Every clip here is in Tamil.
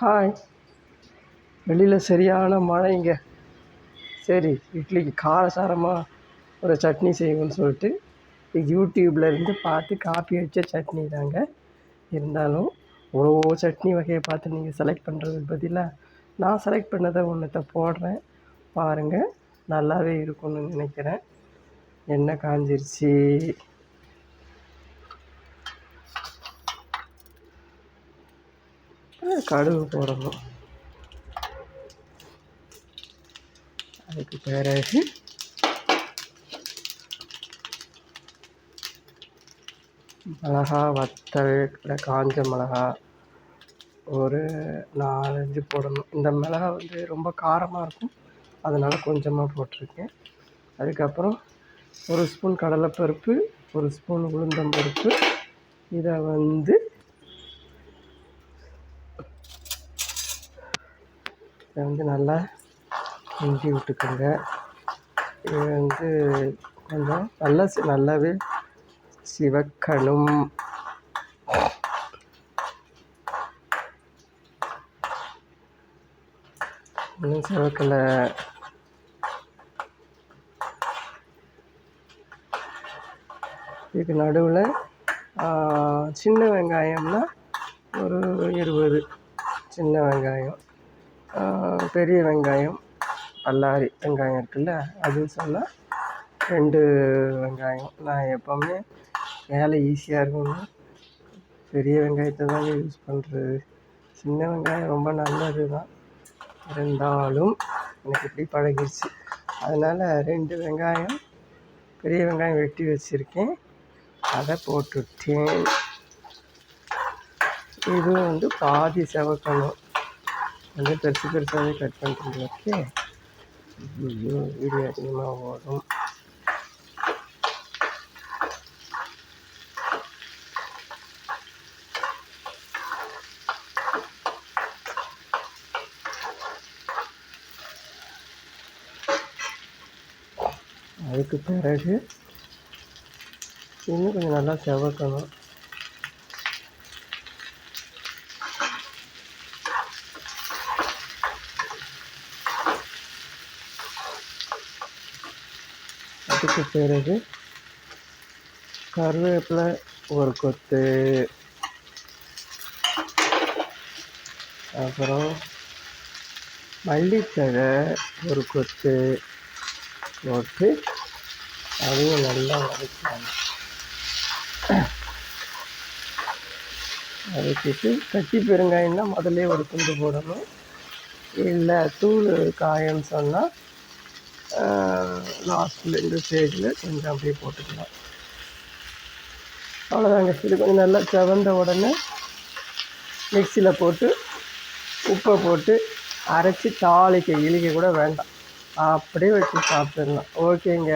ஹாய் வெளியில் சரியான மழைங்க சரி இட்லிக்கு காரசாரமாக ஒரு சட்னி செய்வோம்னு சொல்லிட்டு யூடியூப்பில் இருந்து பார்த்து காப்பி வச்ச சட்னி தாங்க. இருந்தாலும் இவ்வளோ சட்னி வகையை பார்த்து நீங்கள் செலக்ட் பண்ணுறதுக்கு பதிலாக நான் செலக்ட் பண்ணதை ஒன்றத்தை போடுறேன். பாருங்கள் நல்லாவே இருக்கும்னு நினைக்கிறேன். எண்ணெய் காஞ்சிருச்சு. கடுகு போடணும். அதுக்கு பிறகு மிளகா வத்தல் இல்லை காஞ்ச மிளகா ஒரு நாலஞ்சு போடணும். இந்த மிளகா வந்து ரொம்ப காரமாக இருக்கும். அதனால் கொஞ்சமாக போட்டிருக்கேன். அதுக்கப்புறம் ஒரு ஸ்பூன் கடலைப்பருப்பு ஒரு ஸ்பூன் உளுந்தம்பருப்பு. இதை வந்து இதை வந்து நல்லா கிண்டி விட்டுக்கோங்க. இது வந்து கொஞ்சம் நல்லா நல்லாவே சிவக்கணும். இன்னும் சிவக்கலை. இதுக்கு நடுவில் சின்ன வெங்காயம்னா ஒரு இருபது சின்ன வெங்காயம். பெரிய வெங்காயம் பல்லாரி வெங்காயம் இருக்குல்ல அது சொன்னால் ரெண்டு வெங்காயம். நான் எப்போவுமே வேலை ஈஸியாக இருக்கும்னா பெரிய வெங்காயத்தை தான் யூஸ் பண்ணுறது சின்ன வெங்காயம் ரொம்ப நல்லது தான் இருந்தாலும் எனக்கு இப்படி பழகிடுச்சு அதனால் ரெண்டு வெங்காயம் பெரிய வெங்காயம் வெட்டி வச்சுருக்கேன். அதை போட்டுட்டேன். இது வந்து பாதி செவக்கணும். கொஞ்சம் பெருசு பெருசாகவே கட் பண்ணிட்டு ஓகே ஐயோ வீடியோ அதிகமாக ஓடும் அதுக்கு பிறகு இன்னும் கொஞ்சம் நல்லா செவக்கணும் அதுக்கு பிறகு கருவேப்பிலை ஒரு கொத்து. அப்புறம் மல்லித்தழை ஒரு கொத்து போட்டு அதையும் நல்லா வதக்கணும். வதக்கிட்டு கட்டி பெருங்காயம்னா முதல்ல ஒரு துண்டு போடணும். இல்லை தூள் காயம்னு சொன்னால் லாஸ்ட்டில் இந்த ஸ்டேஜில் கொஞ்சம் அப்படியே போட்டுக்கலாம். அவ்வளோதாங்க இது கொஞ்சம் நல்லா செவந்த உடனே மிக்சியில் போட்டு உப்பை போட்டு அரைச்சி தாளிக்க இழிக்க கூட வேண்டாம். அப்படியே வச்சு சாப்பிட்டுடலாம். ஓகேங்க.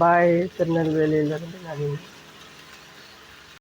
பாய் திருநெல்வேலியிலேருந்து நவீன்.